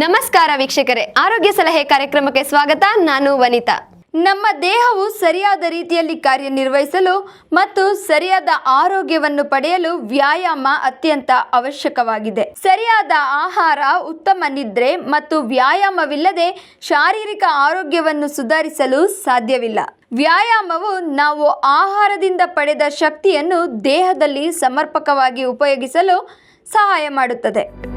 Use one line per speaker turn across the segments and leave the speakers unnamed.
ನಮಸ್ಕಾರ ವೀಕ್ಷಕರೇ, ಆರೋಗ್ಯ ಸಲಹೆ ಕಾರ್ಯಕ್ರಮಕ್ಕೆ ಸ್ವಾಗತ. ನಾನು ವನಿತಾ. ನಮ್ಮ ದೇಹವು ಸರಿಯಾದ ರೀತಿಯಲ್ಲಿ ಕಾರ್ಯನಿರ್ವಹಿಸಲು ಮತ್ತು ಸರಿಯಾದ ಆರೋಗ್ಯವನ್ನು ಪಡೆಯಲು ವ್ಯಾಯಾಮ ಅತ್ಯಂತ ಅವಶ್ಯಕವಾಗಿದೆ. ಸರಿಯಾದ ಆಹಾರ, ಉತ್ತಮ ನಿದ್ರೆ ಮತ್ತು ವ್ಯಾಯಾಮವಿಲ್ಲದೆ ಶಾರೀರಿಕ ಆರೋಗ್ಯವನ್ನು ಸುಧಾರಿಸಲು ಸಾಧ್ಯವಿಲ್ಲ. ವ್ಯಾಯಾಮವು ನಾವು ಆಹಾರದಿಂದ ಪಡೆದ ಶಕ್ತಿಯನ್ನು ದೇಹದಲ್ಲಿ ಸಮರ್ಪಕವಾಗಿ ಉಪಯೋಗಿಸಲು ಸಹಾಯ ಮಾಡುತ್ತದೆ.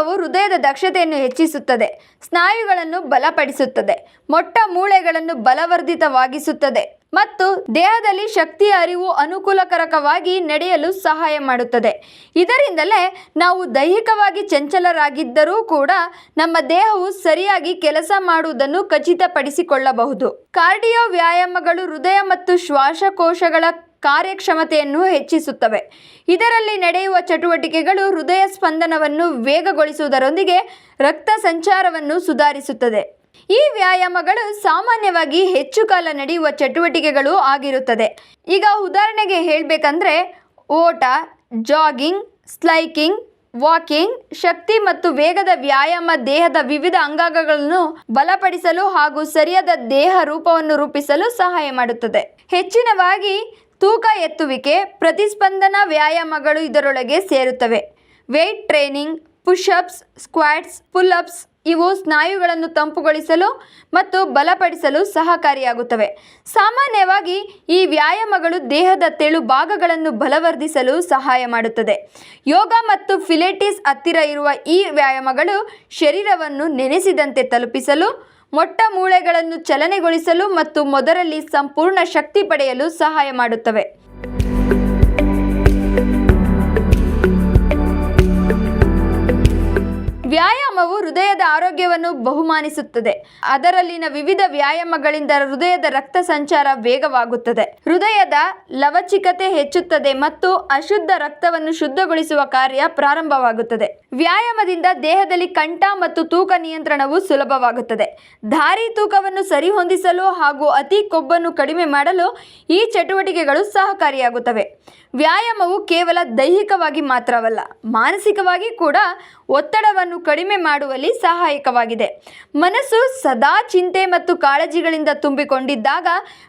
ವ್ಯಾಯಾಮವು ಹೃದಯದ ದಕ್ಷತೆಯನ್ನು ಹೆಚ್ಚಿಸುತ್ತದೆ, ಸ್ನಾಯುಗಳನ್ನು ಬಲಪಡಿಸುತ್ತದೆ, ಮೊಟ್ಟ ಮೂಳೆಗಳನ್ನು ಬಲವರ್ಧಿತವಾಗಿಸುತ್ತದೆ ಮತ್ತು ದೇಹದಲ್ಲಿ ಶಕ್ತಿಯ ಅರಿವು ಅನುಕೂಲಕರಕವಾಗಿ ನಡೆಯಲು ಸಹಾಯ ಮಾಡುತ್ತದೆ. ಇದರಿಂದಲೇ ನಾವು ದೈಹಿಕವಾಗಿ ಚಂಚಲರಾಗಿದ್ದರೂ ಕೂಡ ನಮ್ಮ ದೇಹವು ಸರಿಯಾಗಿ ಕೆಲಸ ಮಾಡುವುದನ್ನು ಖಚಿತಪಡಿಸಿಕೊಳ್ಳಬಹುದು. ಕಾರ್ಡಿಯೋ ವ್ಯಾಯಾಮಗಳು ಹೃದಯ ಮತ್ತು ಶ್ವಾಸಕೋಶಗಳ ಕಾರ್ಯಕ್ಷಮತೆಯನ್ನು ಹೆಚ್ಚಿಸುತ್ತವೆ. ಇದರಲ್ಲಿ ನಡೆಯುವ ಚಟುವಟಿಕೆಗಳು ಹೃದಯ ಸ್ಪಂದನವನ್ನು ವೇಗಗೊಳಿಸುವುದರೊಂದಿಗೆ ರಕ್ತ ಸಂಚಾರವನ್ನು ಸುಧಾರಿಸುತ್ತದೆ. ಈ ವ್ಯಾಯಾಮಗಳು ಸಾಮಾನ್ಯವಾಗಿ ಹೆಚ್ಚು ಕಾಲ ನಡೆಯುವ ಚಟುವಟಿಕೆಗಳು ಆಗಿರುತ್ತದೆ. ಈಗ ಉದಾಹರಣೆಗೆ ಹೇಳಬೇಕಂದ್ರೆ ಓಟ, ಜಾಗಿಂಗ್, ಸ್ಲೈಕಿಂಗ್, ವಾಕಿಂಗ್, ಶಕ್ತಿ ಮತ್ತು ವೇಗದ ವ್ಯಾಯಾಮ ದೇಹದ ವಿವಿಧ ಅಂಗಾಂಗಗಳನ್ನು ಬಲಪಡಿಸಲು ಹಾಗೂ ಸರಿಯಾದ ದೇಹ ರೂಪವನ್ನು ರೂಪಿಸಲು ಸಹಾಯ ಮಾಡುತ್ತದೆ. ಹೆಚ್ಚಿನವಾಗಿ ತೂಕ ಎತ್ತುವಿಕೆ, ಪ್ರತಿಸ್ಪಂದನ ವ್ಯಾಯಾಮಗಳು ಇದರೊಳಗೆ ಸೇರುತ್ತವೆ. Weight training, pushups, squats pullups ಇವು ಸ್ನಾಯುಗಳನ್ನು ತಂಪುಗೊಳಿಸಲು ಮತ್ತು ಬಲಪಡಿಸಲು ಸಹಕಾರಿಯಾಗುತ್ತವೆ. ಸಾಮಾನ್ಯವಾಗಿ ಈ ವ್ಯಾಯಾಮಗಳು ದೇಹದ ತೆಳು ಭಾಗಗಳನ್ನು ಬಲವರ್ಧಿಸಲು ಸಹಾಯ ಮಾಡುತ್ತದೆ. ಯೋಗ ಮತ್ತು ಫಿಲೆಟಿಸ್ ಹತ್ತಿರ ಇರುವ ಈ ವ್ಯಾಯಾಮಗಳು ಶರೀರವನ್ನು ನೆನೆಸಿದಂತೆ ತಲುಪಿಸಲು ಮೊಟ್ಟ ಮೂಳೆಗಳನ್ನು ಚಲನೆಗೊಳಿಸಲು ಮತ್ತು ಮೊದಲಲ್ಲಿ ಸಂಪೂರ್ಣ ಶಕ್ತಿ ಪಡೆಯಲು ಸಹಾಯ ಮಾಡುತ್ತವೆ. ವ್ಯಾಯಾಮವು ಹೃದಯದ ಆರೋಗ್ಯವನ್ನು ಬಹುಮಾನಿಸುತ್ತದೆ. ಅದರಲ್ಲಿನ ವಿವಿಧ ವ್ಯಾಯಾಮಗಳಿಂದ ಹೃದಯದ ರಕ್ತ ಸಂಚಾರ ವೇಗವಾಗುತ್ತದೆ. ಹೃದಯದ ಲವಚಿಕತೆ ಹೆಚ್ಚುತ್ತದೆ ಮತ್ತು ಅಶುದ್ಧ ರಕ್ತವನ್ನು ಶುದ್ಧಗೊಳಿಸುವ ಕಾರ್ಯ ಪ್ರಾರಂಭವಾಗುತ್ತದೆ. ವ್ಯಾಯಾಮದಿಂದ ದೇಹದಲ್ಲಿ ಕಂಠ ಮತ್ತು ತೂಕ ನಿಯಂತ್ರಣವು ಸುಲಭವಾಗುತ್ತದೆ. ದಾರಿ ತೂಕವನ್ನು ಸರಿಹೊಂದಿಸಲು ಹಾಗೂ ಅತಿ ಕೊಬ್ಬನ್ನು ಕಡಿಮೆ ಮಾಡಲು ಈ ಚಟುವಟಿಕೆಗಳು ಸಹಕಾರಿಯಾಗುತ್ತವೆ. ವ್ಯಾಯಾಮವು ಕೇವಲ ದೈಹಿಕವಾಗಿ ಮಾತ್ರವಲ್ಲ, ಮಾನಸಿಕವಾಗಿ ಕೂಡ ಒತ್ತಡವನ್ನು ಕಡಿಮೆ ಮಾಡುವಲ್ಲಿ ಸಹಾಯಕವಾಗಿದೆ. ಮನಸ್ಸು ಸದಾ ಚಿಂತೆ ಮತ್ತು ಕಾಳಜಿಗಳಿಂದ ತುಂಬಿಕೊಂಡಿದ್ದಾಗ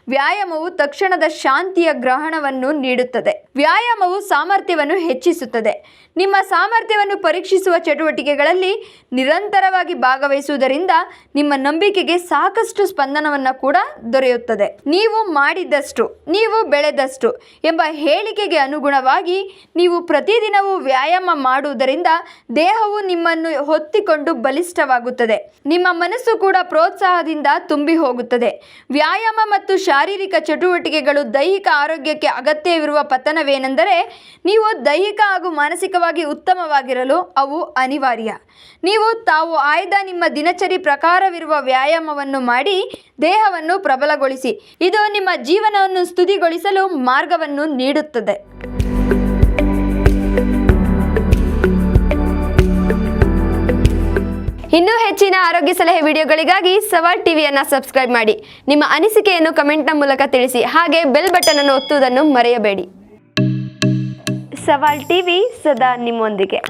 ವ್ಯಾಯಾಮವು ತಕ್ಷಣದ ಶಾಂತಿಯ ಗ್ರಹಣವನ್ನು ನೀಡುತ್ತದೆ. ವ್ಯಾಯಾಮವು ಸಾಮರ್ಥ್ಯವನ್ನು ಹೆಚ್ಚಿಸುತ್ತದೆ. ನಿಮ್ಮ ಸಾಮರ್ಥ್ಯವನ್ನು ಪರೀಕ್ಷಿಸುವ ಚಟುವಟಿಕೆಗಳಲ್ಲಿ ನಿರಂತರವಾಗಿ ಭಾಗವಹಿಸುವುದರಿಂದ ನಿಮ್ಮ ನಂಬಿಕೆಗೆ ಸಾಕಷ್ಟು ಸ್ಪಂದನವನ್ನು ಕೂಡ ದೊರೆಯುತ್ತದೆ. ನೀವು ಮಾಡಿದಷ್ಟು, ನೀವು ಬೆಳೆದಷ್ಟು ಎಂಬ ಹೇಳಿಕೆಗೆ ಅನುಗುಣವಾಗಿ ನೀವು ಪ್ರತಿದಿನವೂ ವ್ಯಾಯಾಮ ಮಾಡುವುದರಿಂದ ದೇಹವು ನಿಮ್ಮನ್ನು ಹೊತ್ತಿಕೊಂಡು ಬಲಿಷ್ಠವಾಗುತ್ತದೆ. ನಿಮ್ಮ ಮನಸ್ಸು ಕೂಡ ಪ್ರೋತ್ಸಾಹದಿಂದ ತುಂಬಿ ಹೋಗುತ್ತದೆ. ವ್ಯಾಯಾಮ ಮತ್ತು ಶಾರೀರಿಕ ಚಟುವಟಿಕೆಗಳು ದೈಹಿಕ ಆರೋಗ್ಯಕ್ಕೆ ಅಗತ್ಯವಿರುವ ಪತನವೇನೆಂದರೆ ನೀವು ದೈಹಿಕ ಹಾಗೂ ಮಾನಸಿಕವಾಗಿ ಉತ್ತಮವಾಗಿರಲು ಅವು ಅನಿವಾರ್ಯ. ನೀವು ತಾವು ಆಯ್ದ ನಿಮ್ಮ ದಿನಚರಿ ಪ್ರಕಾರವಿರುವ ವ್ಯಾಯಾಮವನ್ನು ಮಾಡಿ ದೇಹವನ್ನು ಪ್ರಬಲಗೊಳಿಸಿ. ಇದು ನಿಮ್ಮ ಜೀವನವನ್ನು ಸ್ತುತಿಗೊಳಿಸಲು ಮಾರ್ಗವನ್ನು ನೀಡುತ್ತದೆ. ಇನ್ನೂ ಹೆಚ್ಚಿನ ಆರೋಗ್ಯ ಸಲಹೆ ವಿಡಿಯೋಗಳಿಗಾಗಿ ಸವಾಲ್ ಟಿವಿಯನ್ನು ಸಬ್ಸ್ಕ್ರೈಬ್ ಮಾಡಿ. ನಿಮ್ಮ ಅನಿಸಿಕೆಯನ್ನು ಕಮೆಂಟ್ನ ಮೂಲಕ ತಿಳಿಸಿ. ಹಾಗೆ ಬೆಲ್ ಬಟನ್ ಅನ್ನು ಒತ್ತುವುದನ್ನು ಮರೆಯಬೇಡಿ. ಸವಾಲ್ ಟಿವಿ ಸದಾ ನಿಮ್ಮೊಂದಿಗೆ.